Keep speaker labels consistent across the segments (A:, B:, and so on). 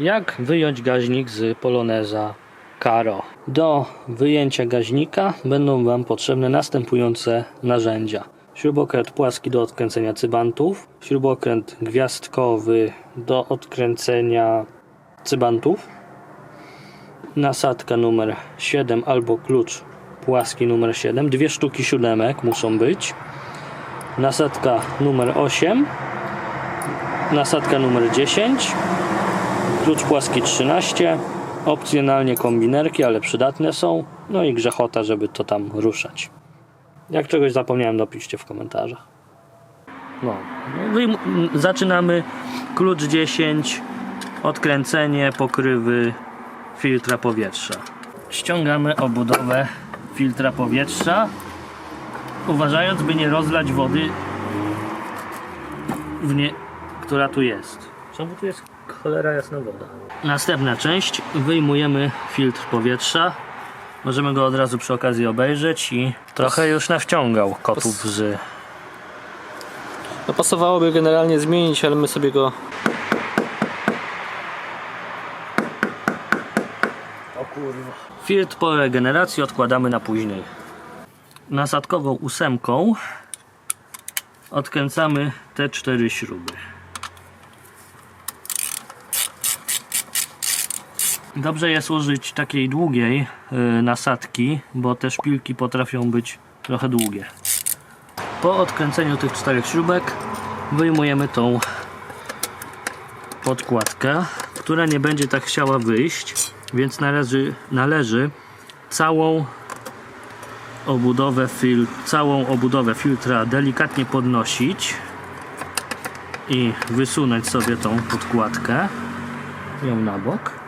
A: Jak wyjąć gaźnik z Poloneza Caro? Do wyjęcia gaźnika będą Wam potrzebne następujące narzędzia. Śrubokręt płaski do odkręcenia cybantów, śrubokręt gwiazdkowy do odkręcenia cybantów, nasadka numer 7 albo klucz płaski numer 7, dwie sztuki siódemek muszą być, nasadka numer 8, nasadka numer 10, klucz płaski 13, opcjonalnie kombinerki, ale przydatne są, no i grzechota, żeby to tam ruszać. Jak czegoś zapomniałem, dopiszcie w komentarzach. No, no zaczynamy klucz 10, odkręcenie pokrywy filtra powietrza. Ściągamy obudowę filtra powietrza, uważając, by nie rozlać wody, w nie, która tu jest. Czemu tu jest cholera jasna woda? Następna część, wyjmujemy filtr powietrza. Możemy go od razu przy okazji obejrzeć i trochę już nawciągał kotów z...
B: No pasowałoby generalnie zmienić, ale my sobie go
A: O kurwa. Filtr po regeneracji odkładamy na później. Nasadkową ósemką odkręcamy te cztery śruby. Dobrze jest użyć takiej długiej y, nasadki, bo te szpilki potrafią być trochę długie. Po odkręceniu tych czterech śrubek wyjmujemy tą podkładkę, która nie będzie tak chciała wyjść, więc należy, należy całą obudowę fil, całą obudowę filtra delikatnie podnosić i wysunąć sobie tą podkładkę ją na bok.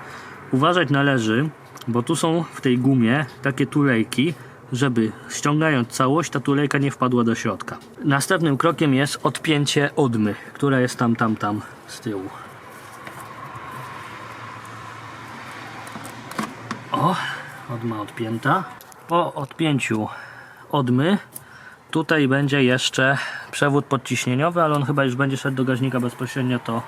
A: Uważać należy, bo tu są w tej gumie takie tulejki, żeby ściągając całość, ta tulejka nie wpadła do środka. Następnym krokiem jest odpięcie odmy, która jest tam, tam, tam z tyłu. O, odma odpięta. Po odpięciu odmy tutaj będzie jeszcze przewód podciśnieniowy, ale on chyba już będzie szedł do gaźnika bezpośrednio, to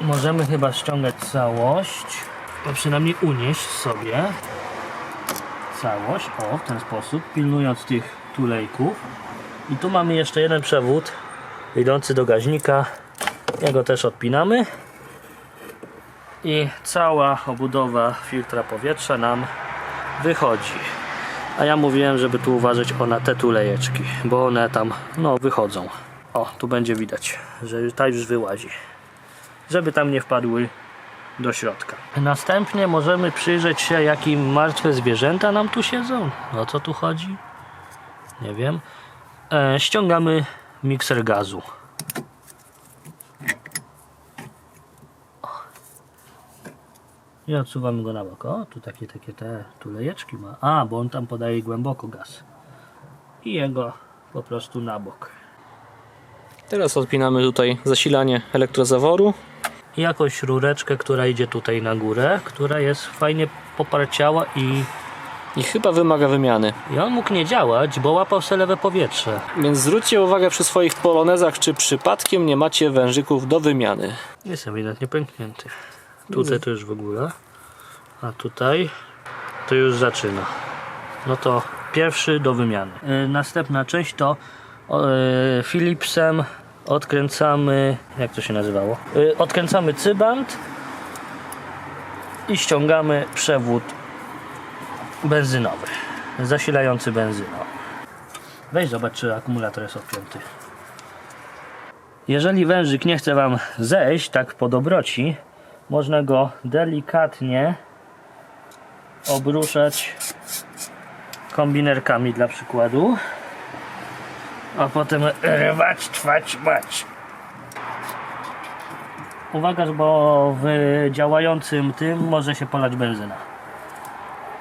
A: możemy chyba ściągać całość, a przynajmniej unieść sobie całość, o w ten sposób, pilnując tych tulejków. I tu mamy jeszcze jeden przewód idący do gaźnika, jego też odpinamy i cała obudowa filtra powietrza nam wychodzi. A ja mówiłem, żeby tu uważać o na te tulejeczki, bo one tam no wychodzą. O, tu będzie widać, że ta już wyłazi. Żeby tam nie wpadły do środka. Następnie możemy przyjrzeć się, jakie martwe zwierzęta nam tu siedzą. O co tu chodzi? Nie wiem. E, ściągamy mikser gazu. I odsuwamy go na bok. O, tu takie, takie te tulejeczki ma. A, bo on tam podaje głęboko gaz. I jego po prostu na bok.
B: teraz odpinamy tutaj zasilanie elektrozaworu.
A: Jakąś rureczkę, która idzie tutaj na górę, która jest fajnie poparciała i,
B: I chyba wymaga wymiany.
A: i on mógł nie działać, bo łapał se lewe powietrze.
B: Więc zwróćcie uwagę przy swoich polonezach, czy przypadkiem nie macie wężyków do wymiany.
A: Jest ewidentnie pęknięty. Tutaj to już w ogóle. A tutaj to już zaczyna. No to pierwszy do wymiany. Yy, następna część to yy, Philipsem odkręcamy. Jak to się nazywało? Yy, odkręcamy cybant i ściągamy przewód benzynowy. Zasilający benzyną. Weź zobacz, czy akumulator jest odpięty. Jeżeli wężyk nie chce Wam zejść tak po dobroci, można go delikatnie obruszać kombinerkami dla przykładu, a potem rwać, trwać, mać. Uwaga, bo w działającym tym może się polać benzyna.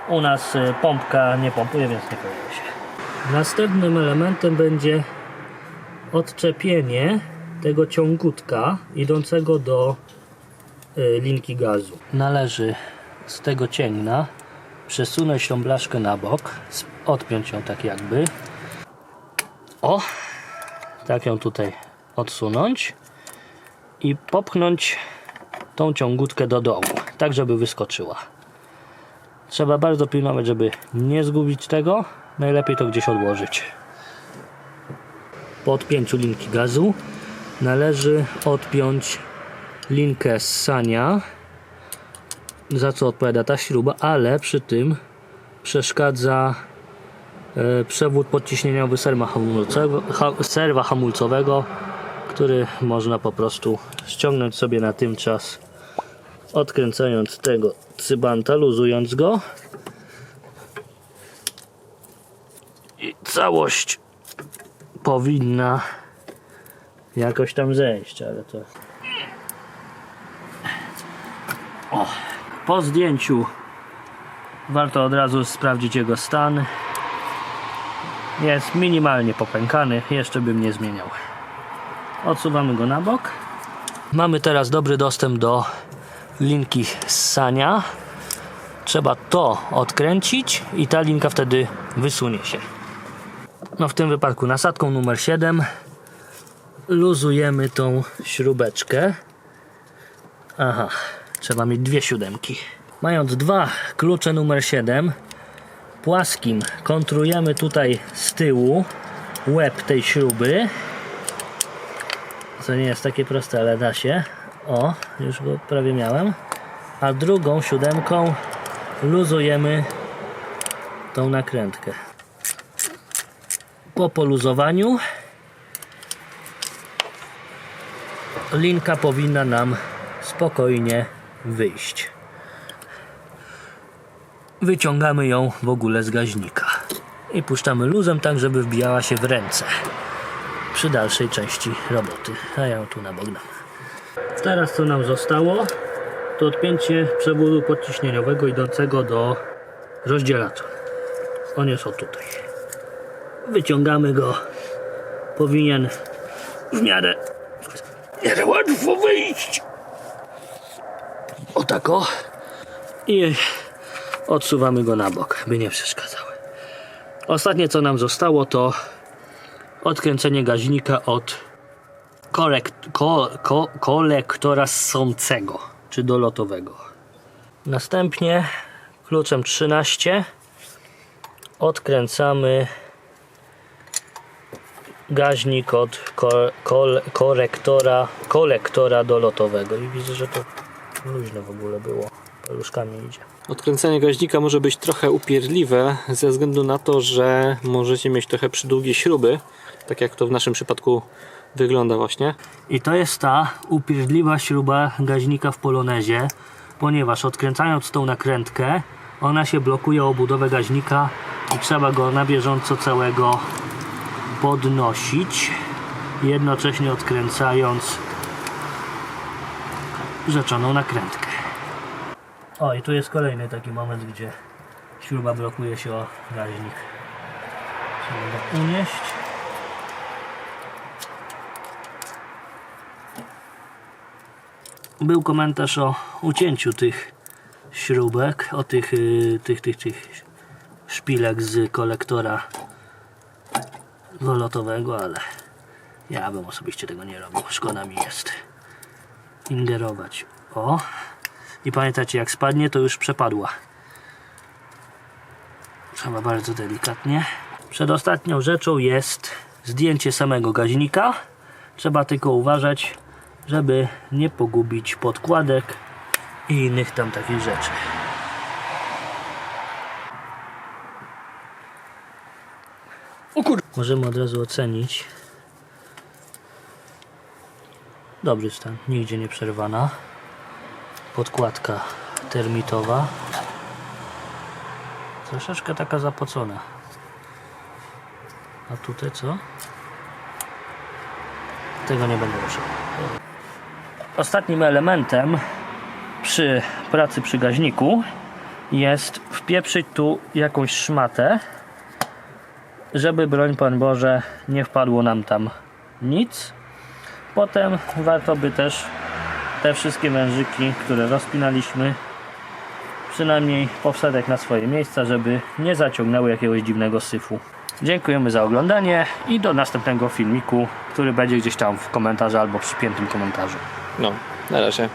A: U nas y, pompka nie pompuje, więc nie pojedzie się. Następnym elementem będzie odczepienie tego ciągutka idącego do y, linki gazu. Należy z tego cięgna przesunąć tą blaszkę na bok, odpiąć ją tak jakby. O! Tak ją tutaj odsunąć i popchnąć tą ciągutkę do dołu, tak żeby wyskoczyła. Trzeba bardzo pilnować, żeby nie zgubić tego. Najlepiej to gdzieś odłożyć. Po odpięciu linki gazu należy odpiąć linkę ssania, za co odpowiada ta śruba, ale przy tym przeszkadza przewód podciśnieniowy serwa hamulcowego, ha, serwa hamulcowego, który można po prostu ściągnąć sobie na tym czas, odkręcając tego cybanta, luzując go. I całość powinna jakoś tam zejść, ale to. O, po zdjęciu warto od razu sprawdzić jego stan. Jest minimalnie popękany, jeszcze bym nie zmieniał. Odsuwamy go na bok. Mamy teraz dobry dostęp do linki ssania. Trzeba to odkręcić i ta linka wtedy wysunie się. No w tym wypadku nasadką numer 7 luzujemy tą śrubeczkę. Aha, trzeba mieć dwie siódemki. Mając dwa klucze numer 7, płaskim kontrujemy tutaj z tyłu łeb tej śruby. Co nie jest takie proste, ale da się. O, już go prawie miałem. A drugą siódemką luzujemy tą nakrętkę. Po poluzowaniu linka powinna nam spokojnie wyjść. Wyciągamy ją w ogóle z gaźnika i puszczamy luzem tak, żeby wbijała się w ręce przy dalszej części roboty. A ja ją tu na bok dam. Teraz co nam zostało to odpięcie przewodu podciśnieniowego idącego do rozdzielacza. On jest o tutaj. Wyciągamy go. Powinien w miarę, w miarę łatwo wyjść. O tak o. I odsuwamy go na bok, by nie przeszkadzały. Ostatnie co nam zostało to odkręcenie gaźnika od ko, ko, kolektora ssącego czy dolotowego. Następnie kluczem 13 odkręcamy gaźnik od ko, kol, korektora, kolektora dolotowego i widzę, że to luźno w ogóle było. Paluszkami idzie.
B: Odkręcenie gaźnika może być trochę upierdliwe ze względu na to, że możecie mieć trochę przydługie śruby, tak jak to w naszym przypadku wygląda właśnie.
A: I to jest ta upierdliwa śruba gaźnika w polonezie, ponieważ odkręcając tą nakrętkę, ona się blokuje o budowę gaźnika i trzeba go na bieżąco całego podnosić, jednocześnie odkręcając rzeczoną nakrętkę. O, i tu jest kolejny taki moment, gdzie śruba blokuje się o gaźnik. Trzeba go unieść. był komentarz o ucięciu tych śrubek, o tych, y, tych, tych, tych szpilek z kolektora golotowego, ale ja bym osobiście tego nie robił. Szkoda mi jest ingerować. O! I pamiętacie, jak spadnie, to już przepadła. Trzeba bardzo delikatnie. Przedostatnią rzeczą jest zdjęcie samego gaźnika. Trzeba tylko uważać, żeby nie pogubić podkładek i innych tam takich rzeczy. Możemy od razu ocenić. Dobry stan, nigdzie nie przerwana. Podkładka termitowa. Troszeczkę taka zapocona. A tutaj co? Tego nie będę ruszał. Ostatnim elementem przy pracy przy gaźniku jest wpieprzyć tu jakąś szmatę, żeby broń Pan Boże nie wpadło nam tam nic. Potem warto by też te wszystkie wężyki, które rozpinaliśmy, przynajmniej powsadek na swoje miejsca, żeby nie zaciągnęły jakiegoś dziwnego syfu. Dziękujemy za oglądanie i do następnego filmiku, który będzie gdzieś tam w komentarzu albo w przypiętym komentarzu.
B: No, na razie.